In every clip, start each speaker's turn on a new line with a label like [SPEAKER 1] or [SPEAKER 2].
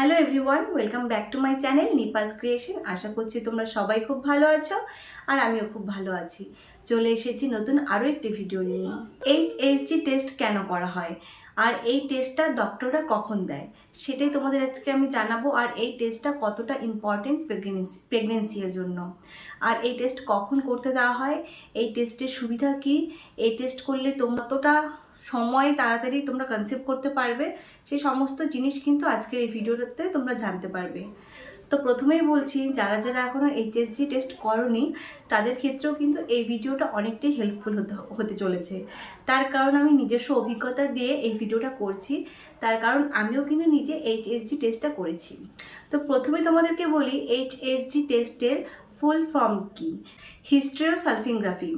[SPEAKER 1] Hello everyone welcome back to my channel Nipa's creation আশা করছি তোমরা সবাই খুব ভালো আছো আর আমিও খুব ভালো আছি। চলে এসেছি নতুন আরও একটি ভিডিও নিয়ে। এইচ এসজি টেস্ট কেন করা হয়? আর এই টেস্টটা ডক্টররা কখন দেয়? সেটাই তোমাদের আজকে আমি জানাব। আর এই টেস্টটা কতটা ইম্পর্টেন্ট প্রেগনেন্সি প্রেগনেন্সির জন্য? আর এই টেস্ট কখন করতে দেওয়া হয়? এই টেস্টের সুবিধা কি? এই টেস্ট করলে তোমরা কতটা সময় তাড়াতাড়ি তোমরা কনসেপ্ট করতে পারবে সেই সমস্ত জিনিস কিন্তু আজকের এই ভিডিওটাতে তোমরা জানতে পারবে। তো প্রথমেই বলছি, যারা যারা এখনও এইচএসজি টেস্ট করনি, তাদের ক্ষেত্রেও কিন্তু এই ভিডিওটা অনেকটাই হেল্পফুল হতে হতে চলেছে। তার কারণ আমি নিজস্ব অভিজ্ঞতা দিয়ে এই ভিডিওটা করছি, তার কারণ আমিও কিন্তু নিজে এইচএসজি টেস্টটা করেছি। তো প্রথমে তোমাদেরকে বলি এইচএসজি টেস্টের ফুল ফর্ম কি? হিস্ট্রিওসালফিংগ্রাফি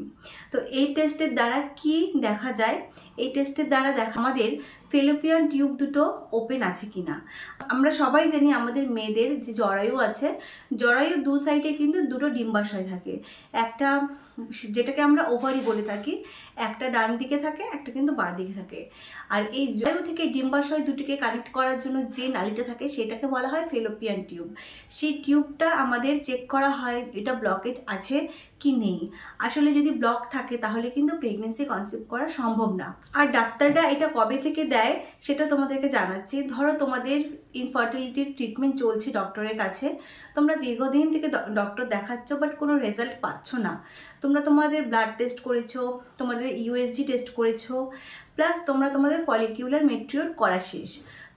[SPEAKER 1] তো এই টেস্টের দ্বারা কি দেখা যায়? এই টেস্টের দ্বারা দেখা আমাদের ফেলোপিয়ান টিউব দুটো ওপেন আছে কি না আমরা সবাই জানি আমাদের মেয়েদের যে জরায়ু আছে, জরায়ু দু সাইডে কিন্তু দুটো ডিম্বাশয় থাকে। একটা যেটাকে আমরা ওভারি বলে থাকি, একটা ডান দিকে থাকে, একটা কিন্তু বাঁ দিকে থাকে। আর এই জরায়ু থেকে ডিম্বাশয় দুটিকে কানেক্ট করার জন্য যে নালিটা থাকে, সেটাকে বলা হয় ফেলোপিয়ান টিউব। সেই টিউবটা আমাদের চেক করা হয়, এটা ব্লকেজ আছে কি নেই। আসলে যদি ব্লক থাকে, তাহলে কিন্তু প্রেগনেন্সি কনসেপ্ট করা সম্ভব না। আর ডাক্তাররা এটা কবে থেকে দেয় সেটা তোমাদেরকে জানাচ্ছি। ধরো তোমাদের ইনফার্টিলিটির ট্রিটমেন্ট চলছে ডক্টরের কাছে, তোমরা দীর্ঘদিন থেকে ডক্টর দেখাচ্ছ বাট কোনো রেজাল্ট পাচ্ছ না। তোমরা তোমাদের ব্লাড টেস্ট করেছ, তোমাদের ইউএসজি টেস্ট করেছ প্লাস তোমরা তোমাদের ফলিকিউলার মেট্রিওর করা শেষ।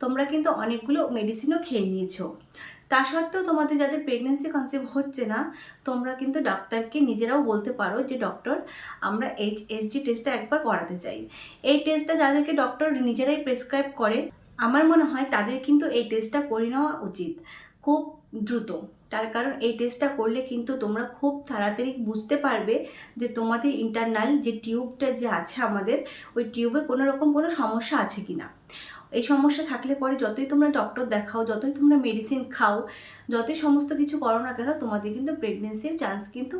[SPEAKER 1] তোমরা কিন্তু অনেকগুলো মেডিসিনও খেয়ে নিয়েছো। তা সত্ত্বেও তোমাদের যাদের প্রেগনেন্সি কনসেপ্ট হচ্ছে না, তোমরা কিন্তু ডাক্তারকে নিজেরাও বলতে পারো যে ডক্টর আমরা এইচ এসজি টেস্টটা একবার করাতে চাই। এই টেস্টটা যাদেরকে ডক্টর নিজেরাই প্রেসক্রাইব করে, আমার মনে হয় তাদের কিন্তু এই টেস্টটা করে নেওয়া উচিত, খুব দ্রুত। তার কারণ এই টেস্টটা করলে কিন্তু তোমরা খুব তাড়াতাড়ি বুঝতে পারবে যে, তোমাদের ইন্টারনাল যে টিউবটা যে আছে আমাদের, ওই টিউবে কোনো রকম কোনো সমস্যা আছে কি না এই সমস্যা থাকলে পরে যতই তোমরা ডক্টর দেখাও, যতই তোমরা মেডিসিন খাও, যতই সমস্ত কিছু করো না কেন, তোমাদের কিন্তু প্রেগনেন্সির চান্স কিন্তু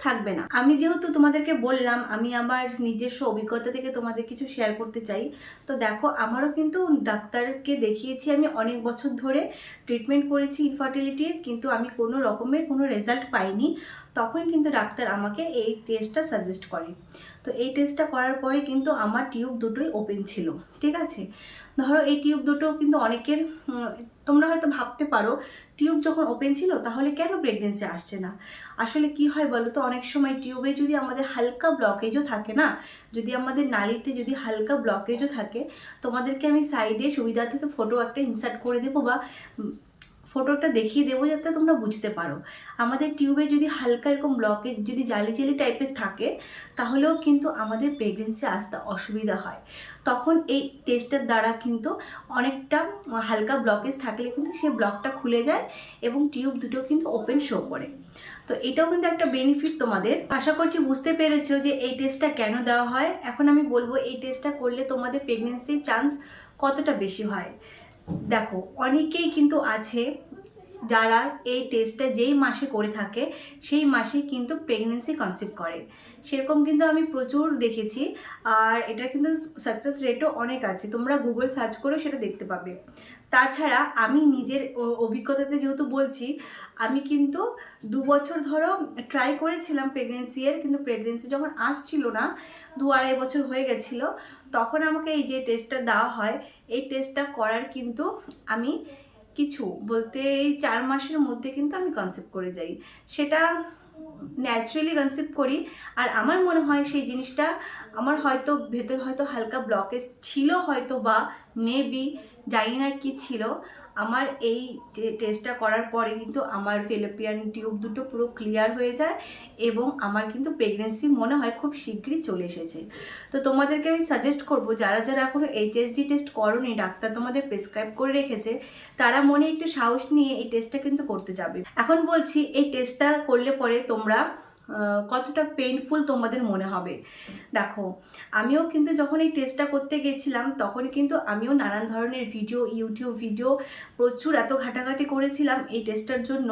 [SPEAKER 1] থাকবে না। আমি যেহেতু তোমাদেরকে বললাম, আমি আমার নিজস্ব অভিজ্ঞতা থেকে তোমাদের কিছু শেয়ার করতে চাই। তো দেখো, আমারও কিন্তু ডাক্তারকে দেখিয়েছি আমি অনেক বছর ধরে। ট্রিটমেন্ট করেছি ইনফার্টিলিটির কিন্তু আমি কোনো রকমের কোনো রেজাল্ট পাইনি। তখন কিন্তু ডাক্তার আমাকে এই টেস্টটা সাজেস্ট করে। তো এই টেস্টটা করার পরে কিন্তু আমার টিউব দুটোই ওপেন ছিল, ঠিক আছে? ধরো এই টিউব দুটো কিন্তু অনেকের তোমরা হয়তো ভাবতে পারো টিউব যখন ওপেন ছিল তাহলে কেন প্রেগনেন্সি আসছে না? আসলে কি হয় বলো তো, অনেক সময় টিউবে যদি আমাদের হালকা ব্লকেজও থাকে না, যদি আমাদের নালিতে যদি হালকা ব্লকেজও থাকে, তোমাদেরকে আমি সাইডে সুবিধার্থে ফটো একটা ইনসার্ট করে দেবো বা ফটোটা দেখিয়ে দেবো যাতে তোমরা বুঝতে পারো। আমাদের টিউবে যদি হালকা এরকম ব্লকেজ যদি জালি জালি টাইপের থাকে, তাহলেও কিন্তু আমাদের প্রেগনেন্সি আসতে অসুবিধা হয়। তখন এই টেস্টের দ্বারা কিন্তু অনেকটা হালকা ব্লকেজ থাকলে কিন্তু সেই ব্লকটা খুলে যায় এবং টিউব দুটো কিন্তু ওপেন শো করে। তো এটাও কিন্তু একটা বেনিফিট তোমাদের। আশা করছি বুঝতে পেরেছ যে এই টেস্টটা কেন দেওয়া হয়। এখন আমি বলব এই টেস্টটা করলে তোমাদের প্রেগনেন্সির চান্স কতটা বেশি হয়। দেখো, অনেকেই কিন্তু আছে যারা এই টেস্টটা যেই মাসে করে থাকে, সেই মাসে কিন্তু প্রেগনেন্সি কনসেপ্ট করে। সেরকম কিন্তু আমি প্রচুর দেখেছি, আর এটা কিন্তু সাকসেস রেটও অনেক আছে। তোমরা গুগল সার্চ করে সেটা দেখতে পাবে। তাছাড়া আমি নিজের অভিজ্ঞতাতে যেহেতু বলছি, আমি কিন্তু দু বছর ধরো ট্রাই করেছিলাম প্রেগনেন্সি এর, কিন্তু প্রেগনেন্সি যখন আসছিল না, দু আড়াই বছর হয়ে গেছিল, তখন আমাকে এই যে টেস্টটা দেওয়া হয়, এই টেস্টটা করার কিন্তু আমি কিছু বলতে এই চার মাসের মধ্যে কিন্তু আমি কনসেপ্ট করে যাই। সেটা ন্যাচারালি কনসেপ্ট করি। আর আমার মনে হয় সেই জিনিসটা আমার হয়তো ভেতর হয়তো হালকা ব্লকেজ ছিল হয়তো বা মেবি জানি না কি ছিল। আমার এই টেস্টটা করার পরে কিন্তু আমার ফেলোপিয়ান টিউব দুটো পুরো ক্লিয়ার হয়ে যায় এবং আমার কিন্তু প্রেগনেন্সি মনে হয় খুব শীঘ্রই চলে এসেছে। তো তোমাদেরকে আমি সাজেস্ট করব, যারা যারা এখনও এইচএসডি টেস্ট করনি, ডাক্তার তোমাদের প্রেসক্রাইব করে রেখেছে, তারা মনে একটু সাহস নিয়ে এই টেস্টটা কিন্তু করতে যাবে। এখন বলছি, এই টেস্টটা করলে পরে তোমরা কতটা পেইনফুল তোমাদের মনে হবে। দেখো, আমিও কিন্তু যখন এই টেস্টটা করতে গেছিলাম, তখন কিন্তু আমিও নানান ধরনের ভিডিও ইউটিউব ভিডিও প্রচুর এত ঘাটাঘাটি করেছিলাম এই টেস্টটার জন্য।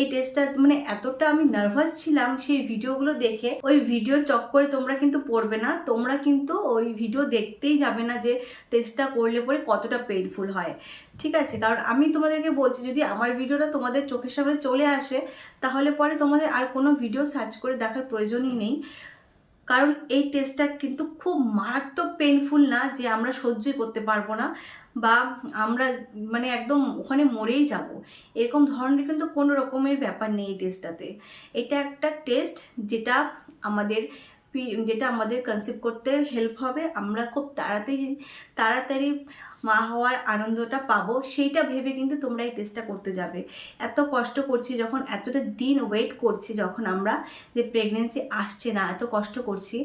[SPEAKER 1] এই টেস্টটা মানে এতটা আমি নার্ভাস ছিলাম সেই ভিডিওগুলো দেখে। ওই ভিডিও চক করে তোমরা কিন্তু পড়বে না, তোমরা কিন্তু ওই ভিডিও দেখতেই যাবে না যে টেস্টটা করলে পরে কতটা পেইনফুল হয়। ঠিক আছে, কারণ আমি তোমাদেরকে বলছি, যদি আমার ভিডিওটা তোমাদের চোখের সামনে চলে আসে, তাহলে পরে তোমাদের আর কোনো ভিডিও সার্চ করে দেখার প্রয়োজনই নেই। কারণ এই টেস্টটা কিন্তু খুব মারাত্মক পেনফুল না যে আমরা সহ্যই করতে পারব না বা আমরা মানে একদম ওখানে মরেই যাব। এরকম ধরনের কিন্তু কোনো রকমের ব্যাপার নেই এই টেস্টটাতে এটা একটা টেস্ট যেটা আমাদের যেটা আমাদের কনসিভ করতে হেল্প হবে, আমরা খুব তাড়াতাড়ি তাড়াতাড়ি মা হওয়ার আনন্দটা পাবো, সেইটা ভেবে কিন্তু তোমরা এই টেস্টটা করতে যাবে। এত কষ্ট করছি যখন, এতটা দিন ওয়েট করছি যখন আমরা যে প্রেগনেন্সি আসছে না, এত কষ্ট করছি।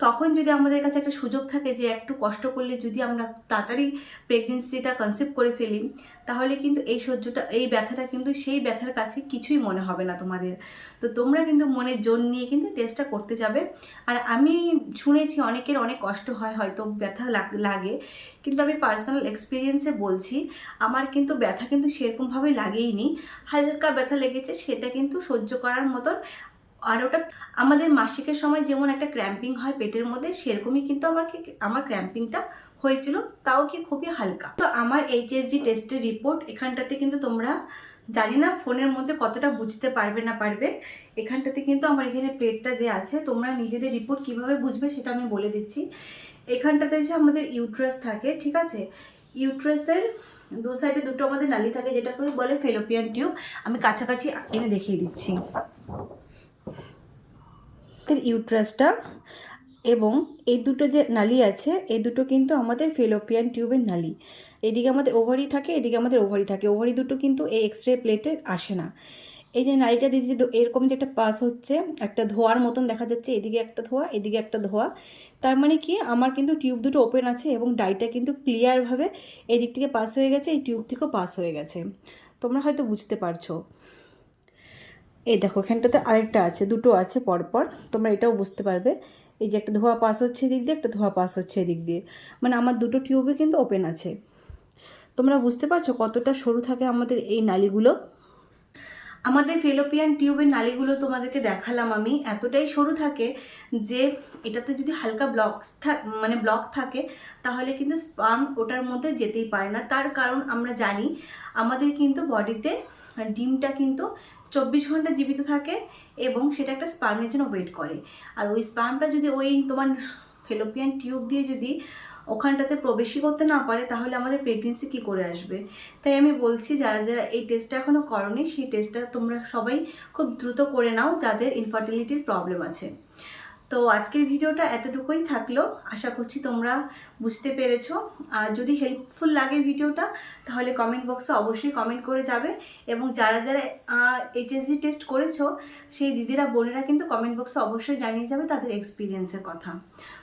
[SPEAKER 1] তখন যদি আমাদের কাছে একটা সুযোগ থাকে যে একটু কষ্ট করলে যদি আমরা তাড়াতাড়ি প্রেগনেন্সিটা কনসেপ্ট করে ফেলি, তাহলে কিন্তু এই সহ্যটা, এই ব্যথাটা কিন্তু সেই ব্যথার কাছে কিছুই মনে হবে না তোমাদের। তো তোমরা কিন্তু মনের জোর নিয়ে কিন্তু টেস্টটা করতে যাবে। আর আমি শুনেছি অনেকের অনেক কষ্ট হয়, হয়তো ব্যথা লাগ- কিন্তু আমি পার্সোনাল এক্সপিরিয়েন্সে বলছি, আমার কিন্তু ব্যথা কিন্তু সেরকমভাবে লাগেইনি হালকা ব্যথা লেগেছে, সেটা কিন্তু সহ্য করার মতন আর ওটা আমাদের মাসিকের সময় যেমন একটা ক্র্যাম্পিং হয় পেটের মধ্যে, সেরকমই কিন্তু আমার কি- আমার ক্র্যাম্পিংটা হয়েছিল, তাও কি খুবই হালকা। তো আমার এইচএসজি টেস্টের রিপোর্ট এখানটাতে কিন্তু তোমরা জানি না ফোনের মধ্যে কতটা বুঝতে পারবে না পারবে, এখানটাতে কিন্তু আমার এখানে প্লেটটা যে আছে, তোমরা নিজেদের রিপোর্ট কীভাবে বুঝবে সেটা আমি বলে দিচ্ছি। এখানটাতে যে আমাদের ইউট্রাস থাকে, ঠিক আছে? ইউট্রাসের দু সাইডে দুটো আমাদের নালি থাকে, যেটাকে বলে ফেলোপিয়ান টিউব আমি কাছাকাছি এনে দেখিয়ে দিচ্ছি। ইউট্রাসটা এবং এই দুটো যে নালি আছে, এই দুটো কিন্তু আমাদের ফেলোপিয়ান টিউবের নালি। এদিকে আমাদের ওভারি থাকে, এদিকে আমাদের ওভারি থাকে। ওভারি দুটো কিন্তু এই এক্স রে প্লেটে আসে না। এই যে নালিটা দিয়ে যে এরকম যে একটা পাস হচ্ছে, একটা ধোয়ার মতন দেখা যাচ্ছে, এদিকে একটা ধোয়া, এদিকে একটা ধোয়া। তার মানে কি, আমার কিন্তু টিউব দুটো ওপেন আছে এবং ডাইটা কিন্তু ক্লিয়ারভাবে এদিক থেকে পাস হয়ে গেছে, এই টিউব থেকেও পাস হয়ে গেছে। তোমরা হয়তো বুঝতে পারছ। এই দেখো, এখানটাতে আরেকটা আছে, দুটো আছে পরপর, তোমরা এটাও বুঝতে পারবে। এই যে একটা ধোয়া পাস হচ্ছে এদিক দিয়ে, একটা ধোয়া পাস হচ্ছে এদিক দিয়ে। মানে আমার দুটো টিউবে কিন্তু ওপেন আছে। তোমরা বুঝতে পারছ কতটা সরু থাকে আমাদের এই নালীগুলো? আমাদের ফেলোপিয়ান টিউবের নালীগুলো তোমাদেরকে দেখালাম আমি। এতটাই সরু থাকে যে এটাতে যদি হালকা ব্লক মানে ব্লক থাকে, তাহলে কিন্তু স্পাম ওটার মধ্যে যেতেই পারে না। তার কারণ আমরা জানি, আমাদের কিন্তু বডিতে ডিমটা কিন্তু চব্বিশ ঘণ্টা জীবিত থাকে এবং সেটা একটা স্পার্মের জন্য ওয়েট করে। আর ওই স্পার্মটা যদি ওই তোমার ফেলোপিয়ান টিউব দিয়ে যদি ওখানটাতে প্রবেশই করতে না পারে, তাহলে আমাদের প্রেগনেন্সি কী করে আসবে? তাই আমি বলছি, যারা যারা এই টেস্টটা এখনও করনি, সেই টেস্টটা তোমরা সবাই খুব দ্রুত করে নাও, যাদের ইনফার্টিলিটির প্রবলেম আছে। তো আজকের ভিডিওটা এতটুকুই থাকল। আশা করছি তোমরা বুঝতে পেরেছ। আর যদি হেল্পফুল লাগে ভিডিওটা, তাহলে কমেন্ট বক্সে অবশ্যই কমেন্ট করে যাবে। এবং যারা যারা এইচএসজি টেস্ট করেছ, সেই দিদিরা, বোনেরা কিন্তু কমেন্ট বক্সে অবশ্যই জানিয়ে যাবে তাদের এক্সপিরিয়েন্সের কথা।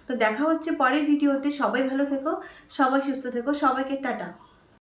[SPEAKER 1] তো দেখা হচ্ছে পরের ভিডিওতে। সবাই ভালো থেকো, সবাই সুস্থ থেকো, সবাইকে টাটা।